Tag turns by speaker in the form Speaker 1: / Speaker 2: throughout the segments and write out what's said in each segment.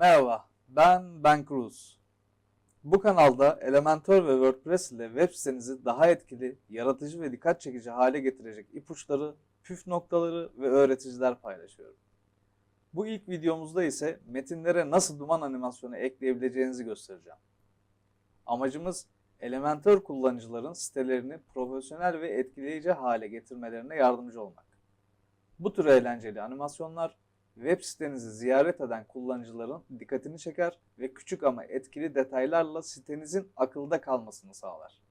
Speaker 1: Merhaba, ben Ben Cruz. Bu kanalda Elementor ve WordPress ile web sitenizi daha etkili, yaratıcı ve dikkat çekici hale getirecek ipuçları, püf noktaları ve öğreticiler paylaşıyorum. Bu ilk videomuzda ise metinlere nasıl duman animasyonu ekleyebileceğinizi göstereceğim. Amacımız Elementor kullanıcıların sitelerini profesyonel ve etkileyici hale getirmelerine yardımcı olmak. Bu tür eğlenceli animasyonlar web sitenizi ziyaret eden kullanıcıların dikkatini çeker ve küçük ama etkili detaylarla sitenizin akılda kalmasını sağlar.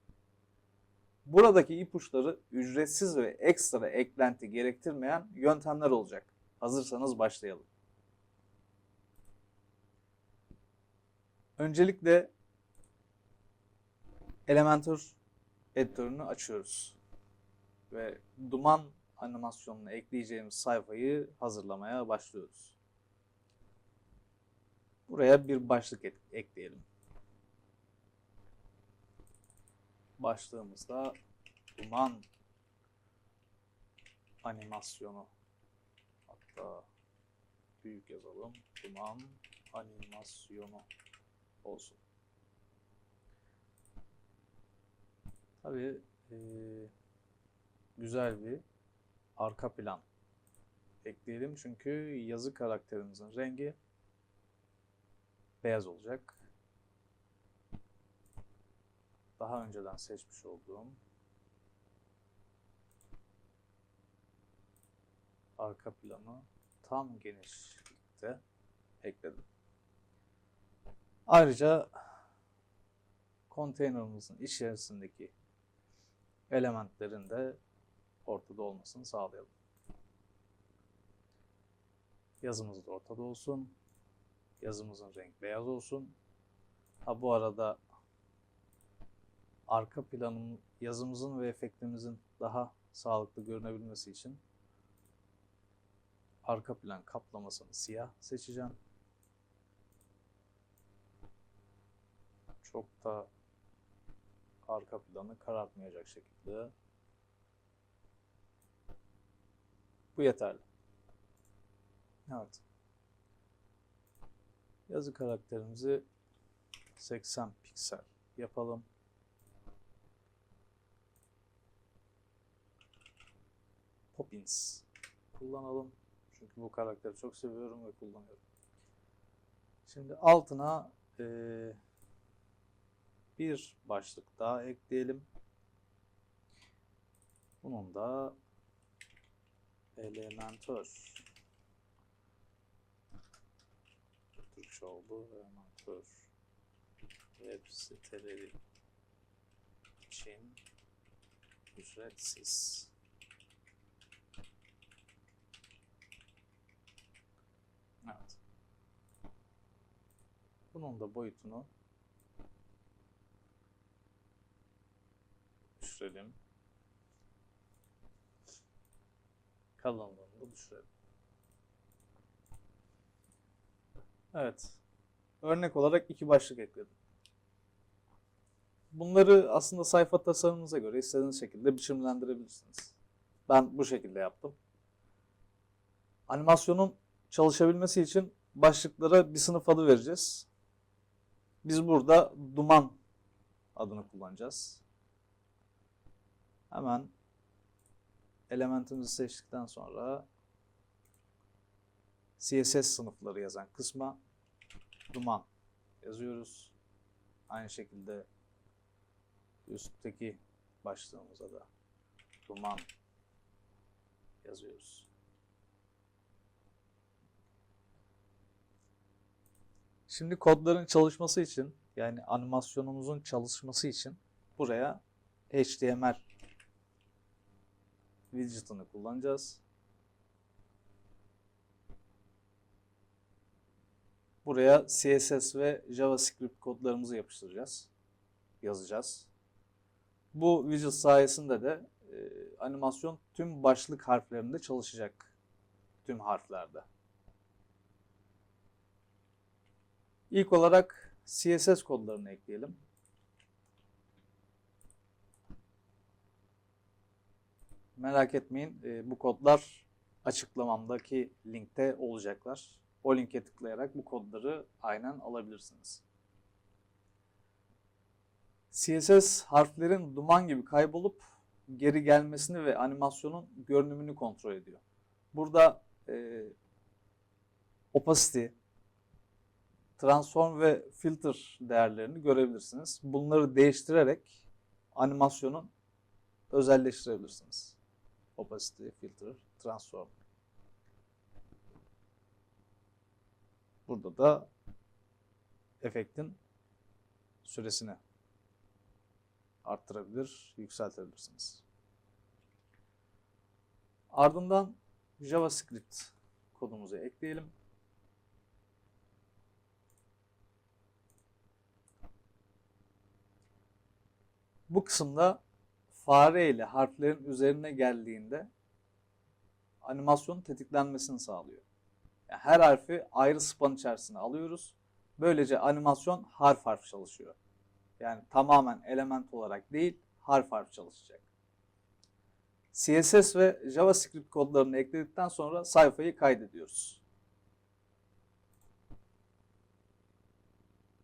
Speaker 1: Buradaki ipuçları ücretsiz ve ekstra eklenti gerektirmeyen yöntemler olacak. Hazırsanız başlayalım. Öncelikle Elementor editörünü açıyoruz. Ve duman animasyonunu ekleyeceğimiz sayfayı hazırlamaya başlıyoruz. Buraya bir başlık ekleyelim. Başlığımızda duman animasyonu hatta büyük yazalım. Duman animasyonu olsun. Tabii eee, güzel bir arka plan ekleyelim. Çünkü yazı karakterimizin rengi beyaz olacak. Daha önceden seçmiş olduğum arka planı tam genişlikte ekledim. Ayrıca konteynerimizin içerisindeki elementlerin de ortada olmasını sağlayalım. Yazımız da ortada olsun. Yazımızın renk beyaz olsun. Ha bu arada arka planın yazımızın ve efektimizin daha sağlıklı görünebilmesi için arka plan kaplamasını siyah seçeceğim. Çok da arka planı karartmayacak şekilde Bu yeterli. Evet. Yazı karakterimizi 80 piksel yapalım. Poppins kullanalım. Çünkü bu karakteri çok seviyorum ve kullanıyorum. Şimdi altına eee, bir başlık daha ekleyelim. Bunun da Elementor. Türkçe oldu. Elementor. Web siteleri için ücretsiz. Evet. Bunun da boyutunu düşürelim. Kalınlığını da düşürelim. Evet. Örnek olarak iki başlık ekledim. Bunları aslında sayfa tasarımınıza göre istediğiniz şekilde biçimlendirebilirsiniz. Ben bu şekilde yaptım. Animasyonun çalışabilmesi için başlıklara bir sınıf adı vereceğiz. Biz burada duman adını kullanacağız. Hemen elementimizi seçtikten sonra CSS sınıfları yazan kısma duman yazıyoruz. Aynı şekilde üstteki başlığımıza da duman yazıyoruz. Şimdi kodların çalışması için yani animasyonumuzun çalışması için buraya HTML widget'ını kullanacağız. Buraya CSS ve JavaScript kodlarımızı yapıştıracağız. Yazacağız. Bu widget sayesinde de e, animasyon tüm başlık harflerinde çalışacak. Tüm harflerde. İlk olarak CSS kodlarını ekleyelim. Merak etmeyin e, bu kodlar açıklamamdaki linkte olacaklar. o linke tıklayarak bu kodları aynen alabilirsiniz. CSS harflerin duman gibi kaybolup geri gelmesini ve animasyonun görünümünü kontrol ediyor. Burada e, opacity, transform ve filter değerlerini görebilirsiniz. Bunları değiştirerek animasyonun özelleştirebilirsiniz. Opacity, filter, transform. Burada da efektin süresini arttırabilir, yükseltebilirsiniz. Ardından JavaScript kodumuzu ekleyelim. Bu kısımda fare ile harflerin üzerine geldiğinde animasyonun tetiklenmesini sağlıyor. Yani her harfi ayrı span içerisine alıyoruz. Böylece animasyon harf harf çalışıyor. Yani tamamen element olarak değil, harf harf çalışacak. CSS ve JavaScript kodlarını ekledikten sonra sayfayı kaydediyoruz.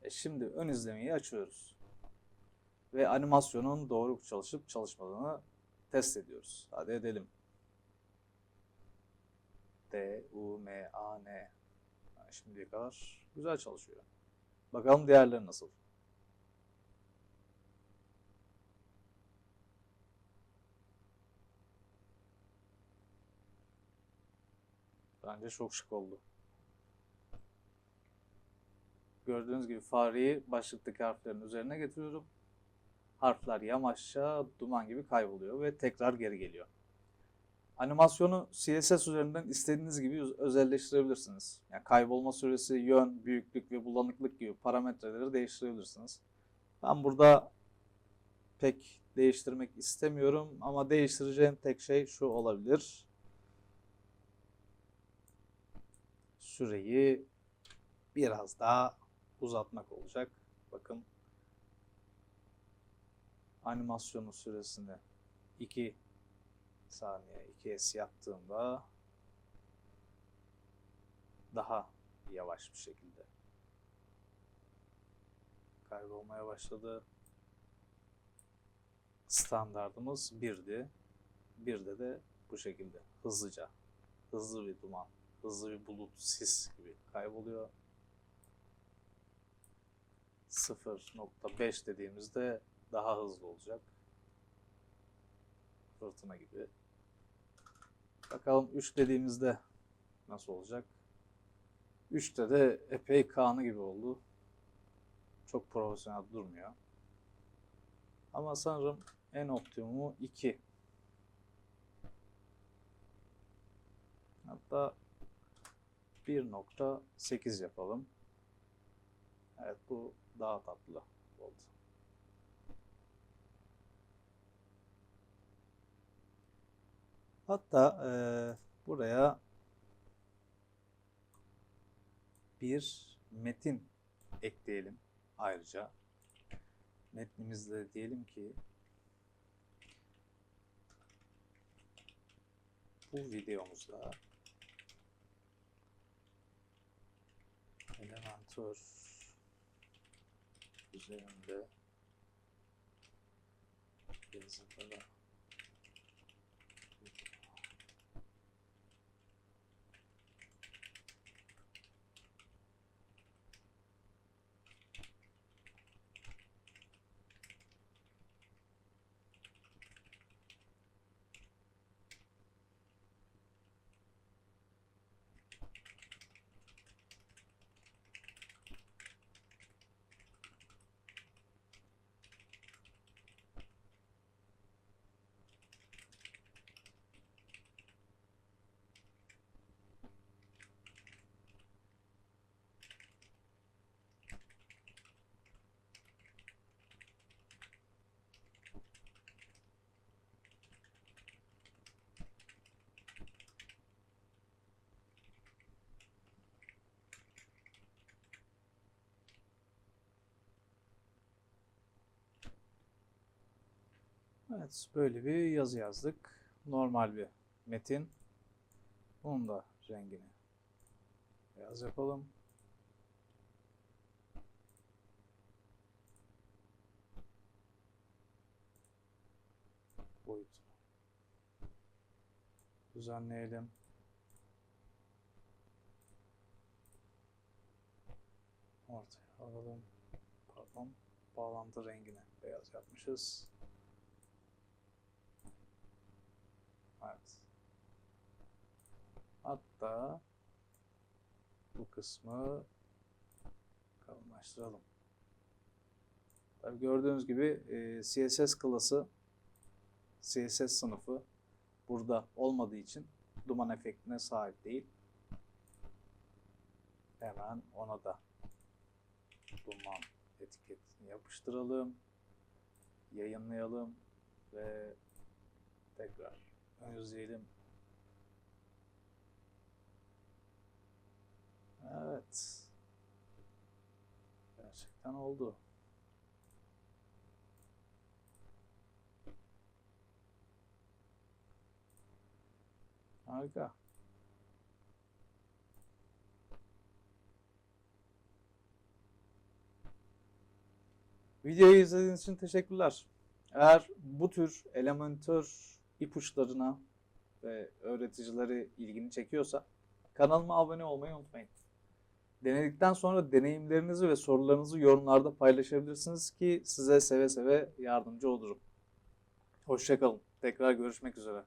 Speaker 1: E şimdi ön izlemeyi açıyoruz. Ve animasyonun doğru çalışıp çalışmadığını test ediyoruz. Hadi edelim. D, U, M, A, N. Şimdiye kadar güzel çalışıyor. Bakalım diğerleri nasıl? Bence çok şık oldu. Gördüğünüz gibi fareyi başlıktaki harflerin üzerine getiriyorum. Harfler yamaçça duman gibi kayboluyor ve tekrar geri geliyor. Animasyonu CSS üzerinden istediğiniz gibi özelleştirebilirsiniz. Yani kaybolma süresi, yön, büyüklük ve bulanıklık gibi parametreleri değiştirebilirsiniz. Ben burada pek değiştirmek istemiyorum ama değiştireceğim tek şey şu olabilir. Süreyi biraz daha uzatmak olacak. Bakın animasyonun süresini 2 saniye 2S yaptığımda daha yavaş bir şekilde kaybolmaya başladı. Standartımız 1'di. 1'de de bu şekilde hızlıca, hızlı bir duman, hızlı bir bulut, sis gibi kayboluyor. 0.5 dediğimizde daha hızlı olacak. Fırtına gibi. Bakalım 3 dediğimizde nasıl olacak? 3'te de epey kanı gibi oldu. Çok profesyonel durmuyor. Ama sanırım en optimumu 2. Hatta 1.8 yapalım. Evet bu daha tatlı oldu. Hatta e, buraya bir metin ekleyelim ayrıca. Metnimizde diyelim ki bu videomuzda Elementor üzerinde yazılara Evet, böyle bir yazı yazdık. Normal bir metin. Bunun da rengini Beyaz yapalım. Boyut. Düzenleyelim. Ortaya alalım. Pardon. Bağlantı rengini beyaz yapmışız. Evet. Hatta bu kısmı kalınlaştıralım. Tabii gördüğünüz gibi e, CSS klası CSS sınıfı burada olmadığı için duman efektine sahip değil. Hemen ona da duman etiketini yapıştıralım. Yayınlayalım ve tekrar özleyelim. Evet. Gerçekten oldu. Harika. Videoyu izlediğiniz için teşekkürler. Eğer bu tür Elementor ipuçlarına ve öğreticileri ilgini çekiyorsa kanalıma abone olmayı unutmayın. Denedikten sonra deneyimlerinizi ve sorularınızı yorumlarda paylaşabilirsiniz ki size seve seve yardımcı olurum. Hoşçakalın. Tekrar görüşmek üzere.